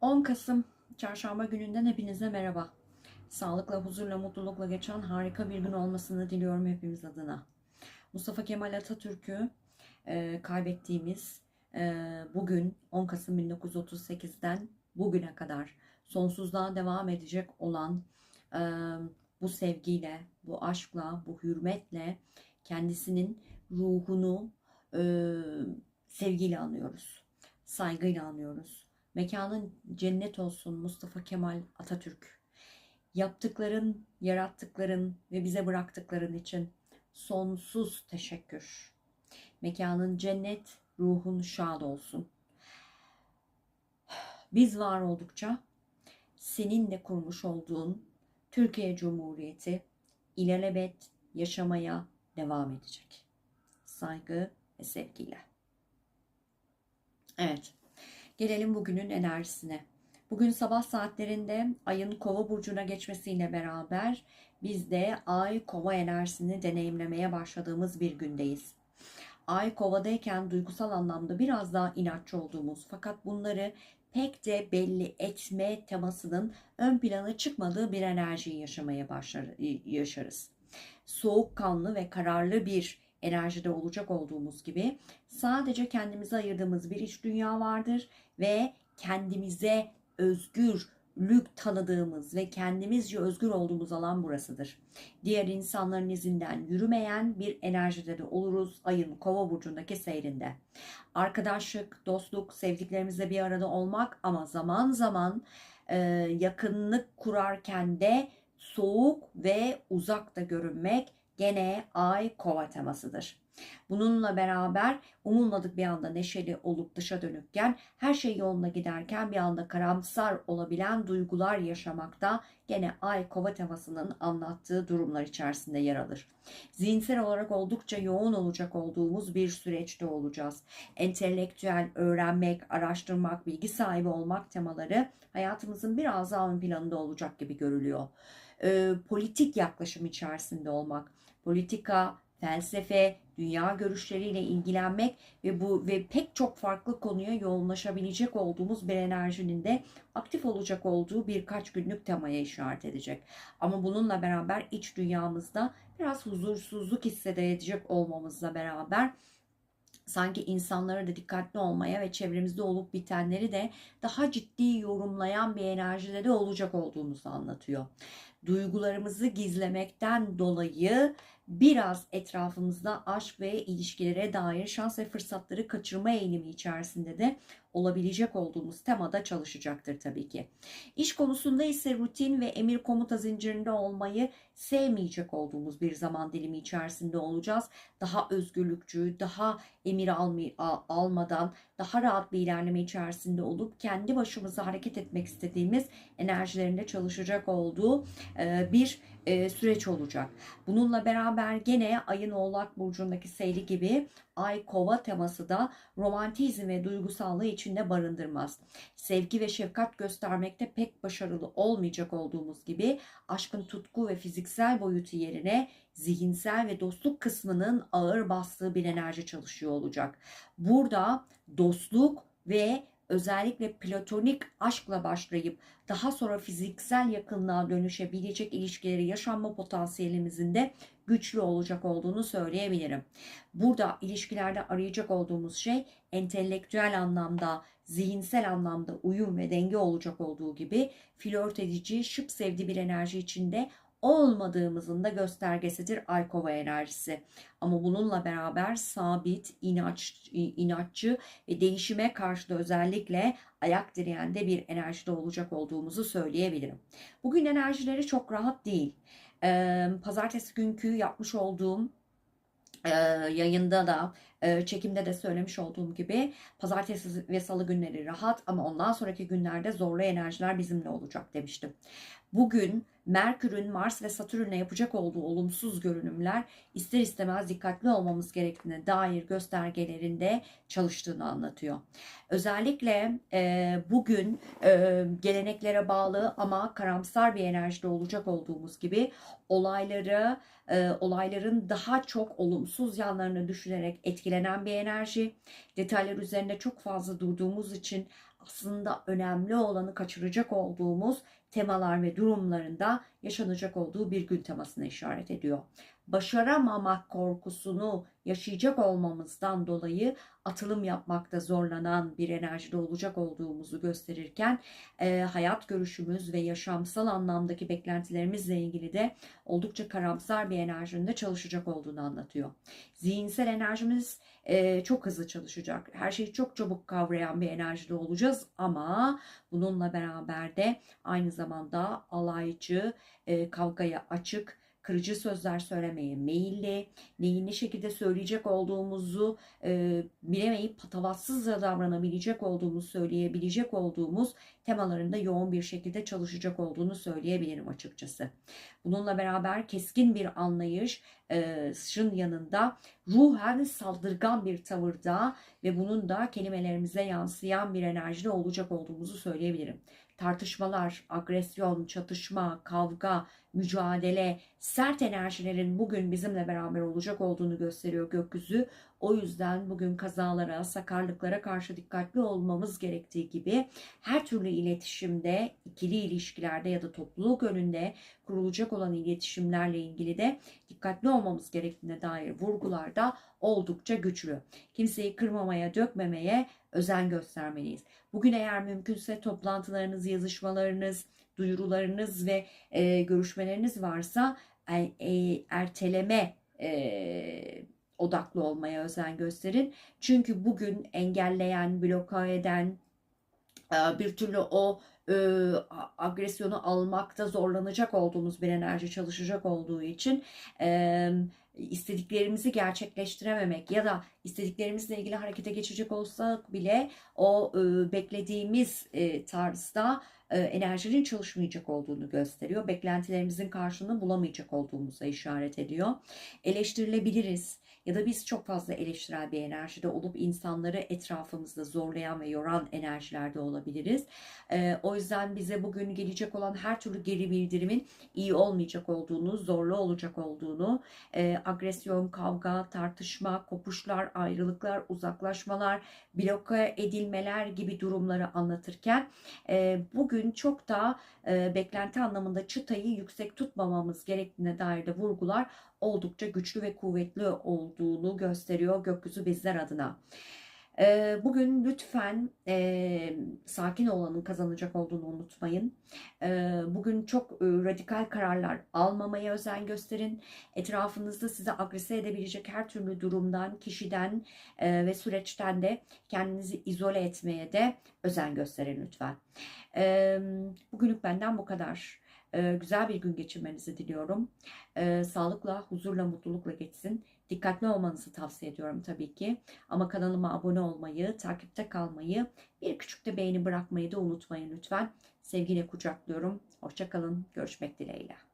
10 Kasım Çarşamba gününden hepinize merhaba. Sağlıkla, huzurla, mutlulukla geçen harika bir gün olmasını diliyorum hepimiz adına. Mustafa Kemal Atatürk'ü e, kaybettiğimiz e, bugün 10 Kasım 1938'den bugüne kadar sonsuzluğa devam edecek olan e, bu sevgiyle, bu aşkla, bu hürmetle kendisinin ruhunu e, sevgiyle anıyoruz. Saygıyla anıyoruz. Mekanın cennet olsun Mustafa Kemal Atatürk. Yaptıkların, yarattıkların ve bize bıraktıkların için sonsuz teşekkür. Mekanın cennet, ruhun şad olsun. Biz var oldukça seninle kurmuş olduğun Türkiye Cumhuriyeti ilelebet yaşamaya devam edecek. Saygı ve sevgiyle. Evet. Gelelim bugünün enerjisine. Bugün sabah saatlerinde ayın kova burcuna geçmesiyle beraber biz de ay kova enerjisini deneyimlemeye başladığımız bir gündeyiz. Ay kovadayken duygusal anlamda biraz daha inatçı olduğumuz fakat bunları pek de belli etme temasının ön plana çıkmadığı bir enerjiyi yaşamaya başlar, yaşarız. Soğukkanlı ve kararlı bir enerjide olacak olduğumuz gibi sadece kendimize ayırdığımız bir iç dünya vardır ve kendimize özgürlük tanıdığımız ve kendimizce özgür olduğumuz alan burasıdır. Diğer insanların izinden yürümeyen bir enerjide de oluruz ayın kova burcundaki seyrinde. Arkadaşlık, dostluk, sevdiklerimizle bir arada olmak ama zaman zaman e, yakınlık kurarken de soğuk ve uzakta görünmek gene ay kova temasıdır. Bununla beraber umulmadık bir anda neşeli olup dışa dönükken her şey yoluna giderken bir anda karamsar olabilen duygular yaşamakta gene ay kova temasının anlattığı durumlar içerisinde yer alır. Zihinsel olarak oldukça yoğun olacak olduğumuz bir süreçte olacağız. Entelektüel öğrenmek, araştırmak, bilgi sahibi olmak temaları hayatımızın biraz daha ön planında olacak gibi görülüyor. Ee, politik yaklaşım içerisinde olmak, politika, felsefe, dünya görüşleriyle ilgilenmek ve bu ve pek çok farklı konuya yoğunlaşabilecek olduğumuz bir enerjinin de aktif olacak olduğu birkaç günlük temaya işaret edecek. Ama bununla beraber iç dünyamızda biraz huzursuzluk hissedecek olmamızla beraber sanki insanlara da dikkatli olmaya ve çevremizde olup bitenleri de daha ciddi yorumlayan bir enerjide de olacak olduğumuzu anlatıyor. Duygularımızı gizlemekten dolayı biraz etrafımızda aşk ve ilişkilere dair şans ve fırsatları kaçırma eğilimi içerisinde de olabilecek olduğumuz temada çalışacaktır tabii ki. İş konusunda ise rutin ve emir komuta zincirinde olmayı sevmeyecek olduğumuz bir zaman dilimi içerisinde olacağız. Daha özgürlükçü, daha emir almay- almadan daha rahat bir ilerleme içerisinde olup kendi başımıza hareket etmek istediğimiz enerjilerinde çalışacak olduğu bir süreç olacak. Bununla beraber gene ayın oğlak burcundaki seyri gibi ay kova teması da romantizm ve duygusallığı içinde barındırmaz. Sevgi ve şefkat göstermekte pek başarılı olmayacak olduğumuz gibi aşkın tutku ve fiziksel boyutu yerine zihinsel ve dostluk kısmının ağır bastığı bir enerji çalışıyor olacak. Burada dostluk ve özellikle platonik aşkla başlayıp daha sonra fiziksel yakınlığa dönüşebilecek ilişkileri yaşanma potansiyelimizin de güçlü olacak olduğunu söyleyebilirim. Burada ilişkilerde arayacak olduğumuz şey entelektüel anlamda, zihinsel anlamda uyum ve denge olacak olduğu gibi flört edici, şıp sevdi bir enerji içinde olmadığımızın da göstergesidir Aykova enerjisi. Ama bununla beraber sabit, inanç, inatçı ve değişime karşı da özellikle ayak direyen de bir enerjide olacak olduğumuzu söyleyebilirim. Bugün enerjileri çok rahat değil. Pazartesi günkü yapmış olduğum yayında da çekimde de söylemiş olduğum gibi pazartesi ve salı günleri rahat ama ondan sonraki günlerde zorlu enerjiler bizimle olacak demiştim. Bugün Merkür'ün Mars ve Satürn'e yapacak olduğu olumsuz görünümler ister istemez dikkatli olmamız gerektiğine dair göstergelerinde çalıştığını anlatıyor. Özellikle e, bugün e, geleneklere bağlı ama karamsar bir enerjide olacak olduğumuz gibi olayları e, olayların daha çok olumsuz yanlarını düşünerek etkilenen bir enerji. Detaylar üzerinde çok fazla durduğumuz için aslında önemli olanı kaçıracak olduğumuz temalar ve durumlarında yaşanacak olduğu bir gün temasına işaret ediyor. Başaramamak korkusunu yaşayacak olmamızdan dolayı atılım yapmakta zorlanan bir enerjide olacak olduğumuzu gösterirken e, hayat görüşümüz ve yaşamsal anlamdaki beklentilerimizle ilgili de oldukça karamsar bir enerjinde çalışacak olduğunu anlatıyor. Zihinsel enerjimiz e, çok hızlı çalışacak. Her şeyi çok çabuk kavrayan bir enerjide olacağız ama bununla beraber de aynı zamanda alaycı, e, kavgaya açık, kırıcı sözler söylemeye meyilli, neyi ne şekilde söyleyecek olduğumuzu e, bilemeyip patavatsızca davranabilecek olduğumuzu söyleyebilecek olduğumuz temalarında yoğun bir şekilde çalışacak olduğunu söyleyebilirim açıkçası. Bununla beraber keskin bir anlayışın yanında ruhen saldırgan bir tavırda ve bunun da kelimelerimize yansıyan bir enerjide olacak olduğumuzu söyleyebilirim tartışmalar, agresyon, çatışma, kavga, mücadele, sert enerjilerin bugün bizimle beraber olacak olduğunu gösteriyor gökyüzü. O yüzden bugün kazalara, sakarlıklara karşı dikkatli olmamız gerektiği gibi her türlü iletişimde, ikili ilişkilerde ya da topluluk önünde kurulacak olan iletişimlerle ilgili de dikkatli olmamız gerektiğine dair vurgular da oldukça güçlü. Kimseyi kırmamaya, dökmemeye özen göstermeliyiz. Bugün eğer mümkünse toplantılarınız, yazışmalarınız, duyurularınız ve e, görüşmeleriniz varsa e, e, erteleme e, odaklı olmaya özen gösterin. Çünkü bugün engelleyen, bloka eden, e, bir türlü o e, agresyonu almakta zorlanacak olduğumuz bir enerji çalışacak olduğu için e, istediklerimizi gerçekleştirememek ya da istediklerimizle ilgili harekete geçecek olsak bile o e, beklediğimiz e, tarzda e, enerjinin çalışmayacak olduğunu gösteriyor. Beklentilerimizin karşılığını bulamayacak olduğumuza işaret ediyor. Eleştirilebiliriz ya da biz çok fazla eleştirel bir enerjide olup insanları etrafımızda zorlayan ve yoran enerjilerde olabiliriz. E, o yüzden bize bugün gelecek olan her türlü geri bildirimin iyi olmayacak olduğunu, zorlu olacak olduğunu, e, agresyon, kavga, tartışma, kopuşlar, ayrılıklar, uzaklaşmalar, bloke edilmeler gibi durumları anlatırken e, bugün çok daha e, beklenti anlamında çıtayı yüksek tutmamamız gerektiğine dair de vurgular oldukça güçlü ve kuvvetli olduğunu gösteriyor gökyüzü bizler adına. Ee, bugün lütfen e, sakin olanın kazanacak olduğunu unutmayın. Ee, bugün çok e, radikal kararlar almamaya özen gösterin. Etrafınızda size agrese edebilecek her türlü durumdan, kişiden e, ve süreçten de kendinizi izole etmeye de özen gösterin lütfen. Ee, bugünlük benden bu kadar. Güzel bir gün geçirmenizi diliyorum. Sağlıkla, huzurla, mutlulukla geçsin. Dikkatli olmanızı tavsiye ediyorum tabii ki. Ama kanalıma abone olmayı, takipte kalmayı, bir küçük de beğeni bırakmayı da unutmayın lütfen. Sevgiyle kucaklıyorum. Hoşçakalın. Görüşmek dileğiyle.